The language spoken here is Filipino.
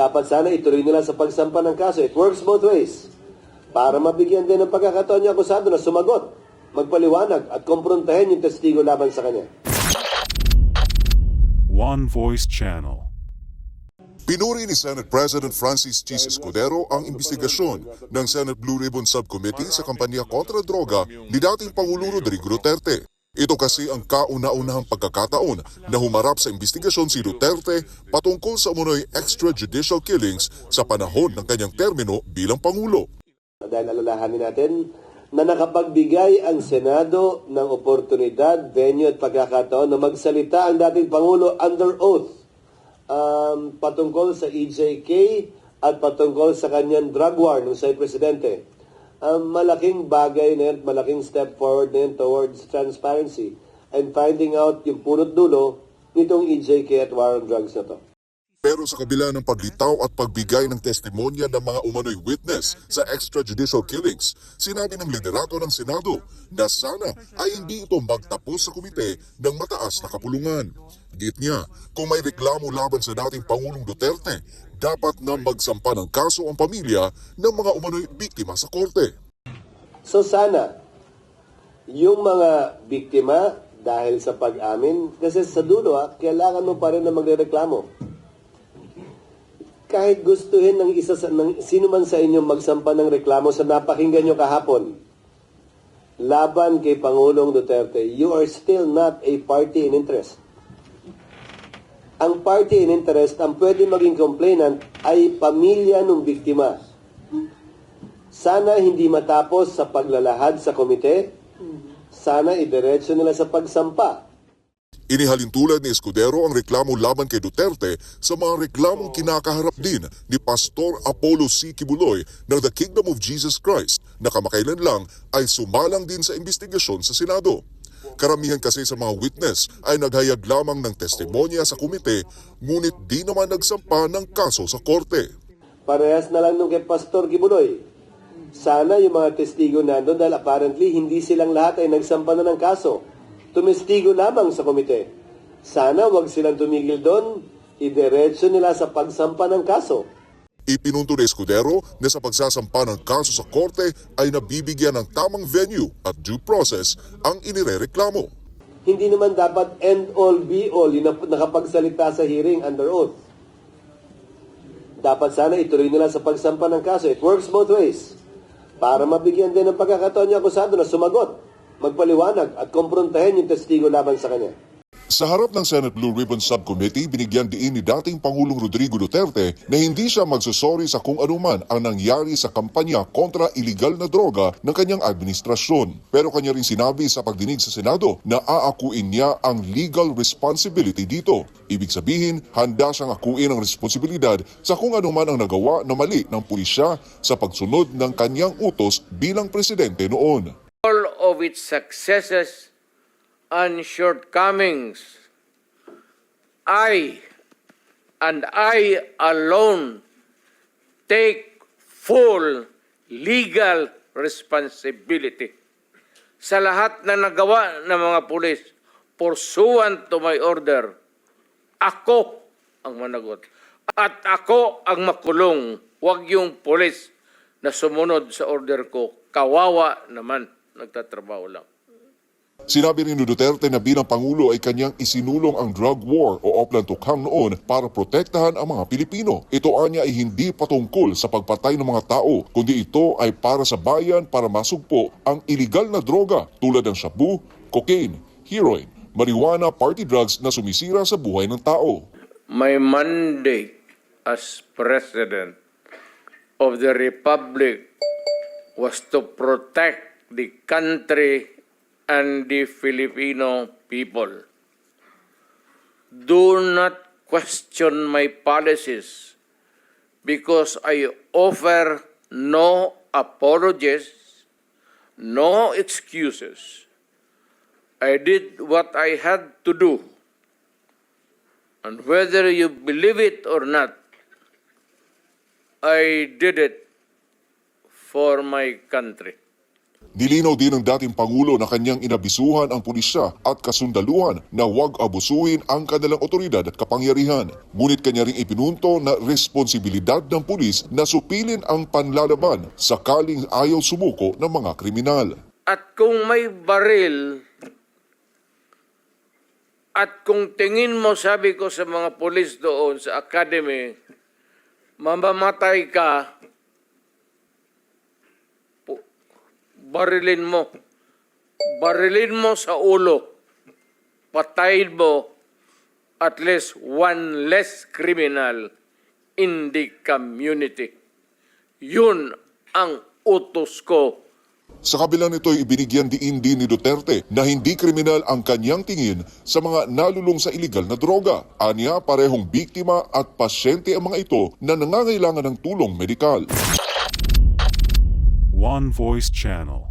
dapat sana ituloy nila sa pagsampa ng kaso. It works both ways. Para mabigyan din ng pagkakataon niya akusado na sumagot, magpaliwanag at kumprontahin yung testigo laban sa kanya. One Voice Channel. Pinuri ni Senate President Francis Chis Escudero ang investigasyon ng Senate Blue Ribbon Subcommittee sa kampanya kontra droga ni dating Pangulo Rodrigo Duterte. Ito kasi ang kauna-unahang pagkakataon na humarap sa investigasyon si Duterte patungkol sa umunoy extrajudicial killings sa panahon ng kanyang termino bilang Pangulo. Dahil alalahanin natin na nakapagbigay ang Senado ng oportunidad, venue at pagkakataon na magsalita ang dating Pangulo under oath um, patungkol sa EJK at patungkol sa kanyang drug war nung siya'y presidente. Ang malaking bagay na yan, malaking step forward na yan towards transparency and finding out yung punot dulo nitong EJK at war on drugs na to. Pero sa kabila ng paglitaw at pagbigay ng testimonya ng mga umano'y witness sa extrajudicial killings, sinabi ng liderato ng Senado na sana ay hindi ito magtapos sa komite ng mataas na kapulungan. Git niya, kung may reklamo laban sa dating Pangulong Duterte, dapat na magsampa ng kaso ang pamilya ng mga umano'y biktima sa korte. So sana, yung mga biktima dahil sa pag-amin, kasi sa dulo ha, kailangan mo pa rin na magreklamo. Kahit gustuhin ng isa sa, ng sino man sa inyo magsampa ng reklamo sa napakinggan nyo kahapon, laban kay Pangulong Duterte, you are still not a party in interest. Ang party in interest, ang pwede maging complainant ay pamilya ng biktima. Sana hindi matapos sa paglalahad sa komite. Sana idiretso nila sa pagsampa. Inihalin tulad ni Escudero ang reklamo laban kay Duterte sa mga reklamong kinakaharap din ni Pastor Apollo C. Kibuloy ng The Kingdom of Jesus Christ na kamakailan lang ay sumalang din sa investigasyon sa Senado. Karamihan kasi sa mga witness ay naghayag lamang ng testimonya sa komite ngunit di naman nagsampa ng kaso sa korte. Parehas na lang nung kay Pastor Gibuloy. Sana yung mga testigo nandun dahil apparently hindi silang lahat ay nagsampa na ng kaso. Tumestigo lamang sa komite. Sana wag silang tumigil doon, idiretso nila sa pagsampa ng kaso. Ipinunto ni Escudero na sa pagsasampa ng kaso sa korte ay nabibigyan ng tamang venue at due process ang inirereklamo. Hindi naman dapat end all be all yung nakapagsalita sa hearing under oath. Dapat sana ituloy nila sa pagsampa ng kaso. It works both ways. Para mabigyan din ng pagkakataon niya akusado na sumagot, magpaliwanag at kumprontahin yung testigo laban sa kanya. Sa harap ng Senate Blue Ribbon Subcommittee, binigyan diin ni dating Pangulong Rodrigo Duterte na hindi siya magsusori sa kung anuman ang nangyari sa kampanya kontra iligal na droga ng kanyang administrasyon. Pero kanya rin sinabi sa pagdinig sa Senado na aakuin niya ang legal responsibility dito. Ibig sabihin, handa siyang akuin ang responsibilidad sa kung anuman ang nagawa na mali ng pulisya sa pagsunod ng kanyang utos bilang presidente noon. Of its successes and shortcomings, I and I alone take full legal responsibility sa lahat na nagawa ng mga pulis pursuant to my order. Ako ang managot. At ako ang makulong. Huwag yung pulis na sumunod sa order ko. Kawawa naman. Nagtatrabaho lang. Sinabi rin ni Duterte na bilang Pangulo ay kanyang isinulong ang drug war o Oplan Tukhang noon para protektahan ang mga Pilipino. Ito anya ay hindi patungkol sa pagpatay ng mga tao, kundi ito ay para sa bayan para masugpo ang iligal na droga tulad ng shabu, cocaine, heroin, marijuana, party drugs na sumisira sa buhay ng tao. My mandate as President of the Republic was to protect the country and the Filipino people. Do not question my policies because I offer no apologies, no excuses. I did what I had to do. And whether you believe it or not, I did it for my country. Nilinaw din ng dating Pangulo na kanyang inabisuhan ang pulisya at kasundaluhan na huwag abusuin ang kanilang otoridad at kapangyarihan. Ngunit kanya ring ipinunto na responsibilidad ng pulis na supilin ang panlalaban sakaling ayaw sumuko ng mga kriminal. At kung may baril, at kung tingin mo, sabi ko sa mga polis doon sa academy, mamamatay ka, barilin mo. Barilin mo sa ulo. Patayin mo at least one less criminal in the community. Yun ang utos ko Sa kabila nito ay ibinigyan diin din ni Duterte na hindi kriminal ang kanyang tingin sa mga nalulong sa iligal na droga. Anya parehong biktima at pasyente ang mga ito na nangangailangan ng tulong medikal. One Voice Channel.